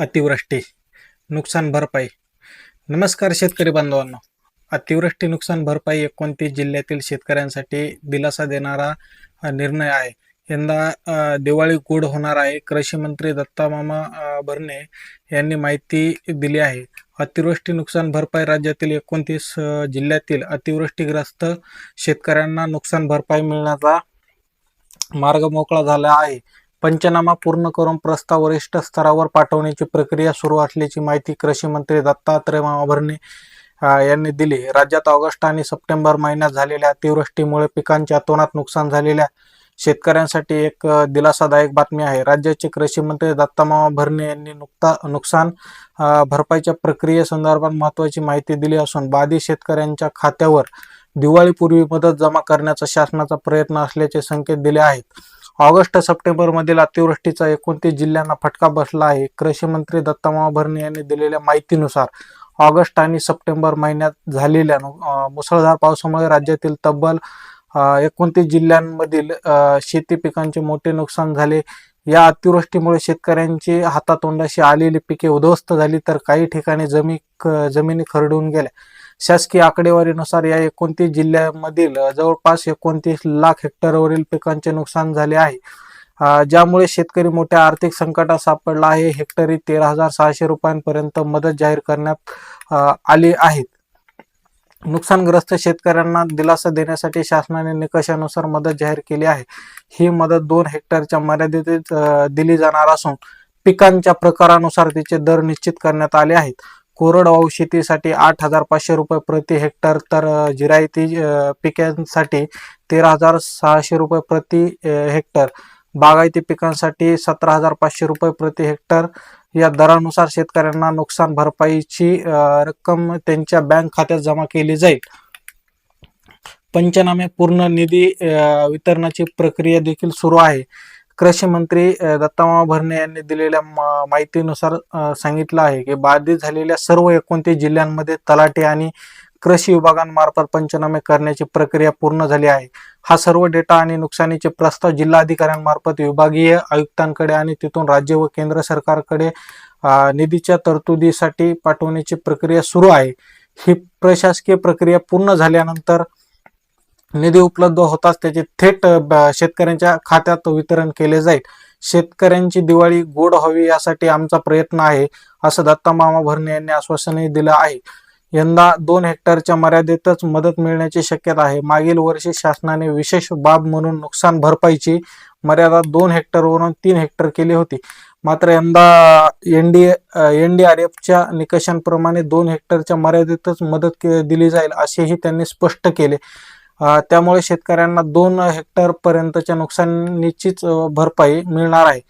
अतिवृष्टी नुकसान भरपाई. नमस्कार शेतकरी बांधवांनो. अतिवृष्टी नुकसान भरपाई एकोणतीस जिल्ह्यातील शेतकऱ्यांसाठी दिलासा देणारा निर्णय आहे. यंदा दिवाळी गोड होणार आहे. कृषी मंत्री दत्तामामा भरणे यांनी माहिती दिली आहे. अतिवृष्टी नुकसान भरपाई राज्यातील एकोणतीस जिल्ह्यातील अतिवृष्टीग्रस्त शेतकऱ्यांना नुकसान भरपाई मिळण्याचा मार्ग मोकळा झाला आहे. पंचनामा पूर्ण करून प्रस्ताव वरिष्ठ स्तरावर पाठवण्याची प्रक्रिया सुरू असल्याची माहिती कृषी मंत्री दत्तात्रय मामा भरणे यांनी दिली. राज्यात ऑगस्ट आणि सप्टेंबर महिन्यात झालेल्या अतिवृष्टीमुळे पिकांच्या अतोनात नुकसान झालेल्या शेतकऱ्यांसाठी एक दिलासादायक बातमी आहे. राज्याचे कृषी मंत्री दत्तामामा भरणे यांनी नुकता नुकसान भरपाईच्या प्रक्रियेसंदर्भात महत्त्वाची माहिती दिली असून बाधित शेतकऱ्यांच्या खात्यावर दिवाळीपूर्वी मदत जमा करण्याचा शासनाचा प्रयत्न असल्याचे संकेत दिले आहेत. ऑगस्ट सप्टेंबर मधील अतिवृष्टीचा एकोणतीस जिल्ह्यांना फटका बसला आहे. कृषी मंत्री दत्तामामा भरणे यांनी दिलेल्या माहितीनुसार ऑगस्ट आणि सप्टेंबर महिन्यात झालेल्या मुसळधार पावसामुळे राज्यातील तब्बल एकोणतीस जिल्ह्यांमधील शेती पिकांचे मोठे नुकसान झाले. या अतिवृष्टीमुळे शेतकऱ्यांची हातातोंडाशी आलेली पिके उद्ध्वस्त झाली तर काही ठिकाणी जमी जमिनी खरडून गेल्या. शासकीय आकडेवारीनुसार या एकोणतीस जिल्ह्यामधील जवळपास एकोणतीस लाख हेक्टरवरील पिकांचे नुकसान झाले आहे. ज्यामुळे शेतकरी मोठ्या आर्थिक संकटात सापडला आहे. हेक्टरी तेरा हजार सहाशे रुपयांपर्यंत मदत जाहीर करण्यात आली आहे. नुकसानग्रस्त शेतकऱ्यांना दिलासा देण्यासाठी शासनाने निकषानुसार मदत जाहीर केली आहे. ही मदत दोन हेक्टरच्या मर्यादेत दिली जाणार असून पिकांच्या प्रकारानुसार तिचे दर निश्चित करण्यात आले आहेत. कोरडवाहू शेतीसाठी आठ हजार पाचशे रुपये प्रति हेक्टर तर जिरायती पिकांसाठी तेरा हजार सहाशे रुपये प्रति हेक्टर. बागायती पिकांसाठी सतरा हजार पाचशे रुपये प्रति हेक्टर. या दरानुसार शेतकऱ्यांना नुकसान भरपाईची रक्कम त्यांच्या बँक खात्यात जमा केली जाईल. पंचनामे पूर्ण निधी वितरणाची प्रक्रिया देखील सुरू आहे. कृषी मंत्री दत्तामामा भरणे यांनी दिलेल्या म- माहितीनुसार सांगितलं आहे की बाधित झालेल्या सर्व एकोणतीस जिल्ह्यांमध्ये तलाठी आणि कृषी विभागांमार्फत पंचनामे करण्याची प्रक्रिया पूर्ण झाली आहे. हा सर्व डेटा आणि नुकसानीचे प्रस्ताव जिल्हाधिकाऱ्यांमार्फत विभागीय आयुक्तांकडे आणि तिथून राज्य व केंद्र सरकारकडे निधीच्या तरतुदीसाठी पाठवण्याची प्रक्रिया सुरू आहे. ही प्रशासकीय प्रक्रिया पूर्ण झाल्यानंतर निधी उपलब्ध होताच त्याचे थेट ब- शेतकऱ्यांच्या खात्यात वितरण केले जाईल. शेतकऱ्यांची दिवाळी गोड व्हावी यासाठी आमचा प्रयत्न आहे असं दत्ता मामा भरणे यांनी आश्वासनही दिलं आहे. यंदा दोन हेक्टरच्या मर्यादेतच मदत मिळण्याची शक्यता आहे. मागील वर्षी शासनाने विशेष बाब म्हणून नुकसान भरपाईची मर्यादा दोन हेक्टरवरून तीन हेक्टर केली होती. मात्र यंदा N D N D R एफच्या निकषांप्रमाणे दोन हेक्टरच्या मर्यादेतच मदत के- दिली जाईल असेही त्यांनी स्पष्ट केले. त्यामुळे शेतकऱ्यांना दोन हेक्टर पर्यंतच्या नुकसानीचीच भरपाई मिळणार आहे.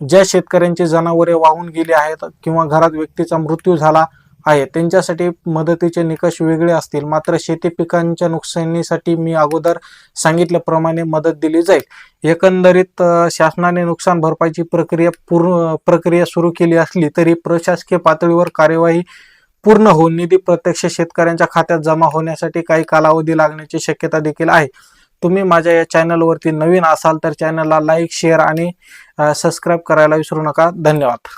ज्या शेतकऱ्यांची जनावरे वाहून गेली आहेत किंवा घरात व्यक्तीचा मृत्यू झाला आहे त्यांच्यासाठी मदतीचे निकष वेगळे असतील. मात्र शेती पिकांच्या नुकसानीसाठी मी अगोदर सांगितल्याप्रमाणे मदत दिली जाईल. एकंदरीत शासनाने नुकसान भरपाईची प्रक्रिया पूर्ण प्रक्रिया सुरू केली असली तरी प्रशासकीय पातळीवर कार्यवाही पूर्ण होऊन निधी प्रत्यक्ष शेतकऱ्यांच्या खात्यात जमा होण्यासाठी काही कालावधी लागण्याची शक्यता देखील आहे. तुम्ही माझ्या या चॅनलवरती नवीन असाल तर चॅनलला लाईक शेअर आणि सबस्क्राईब करायला विसरू नका. धन्यवाद.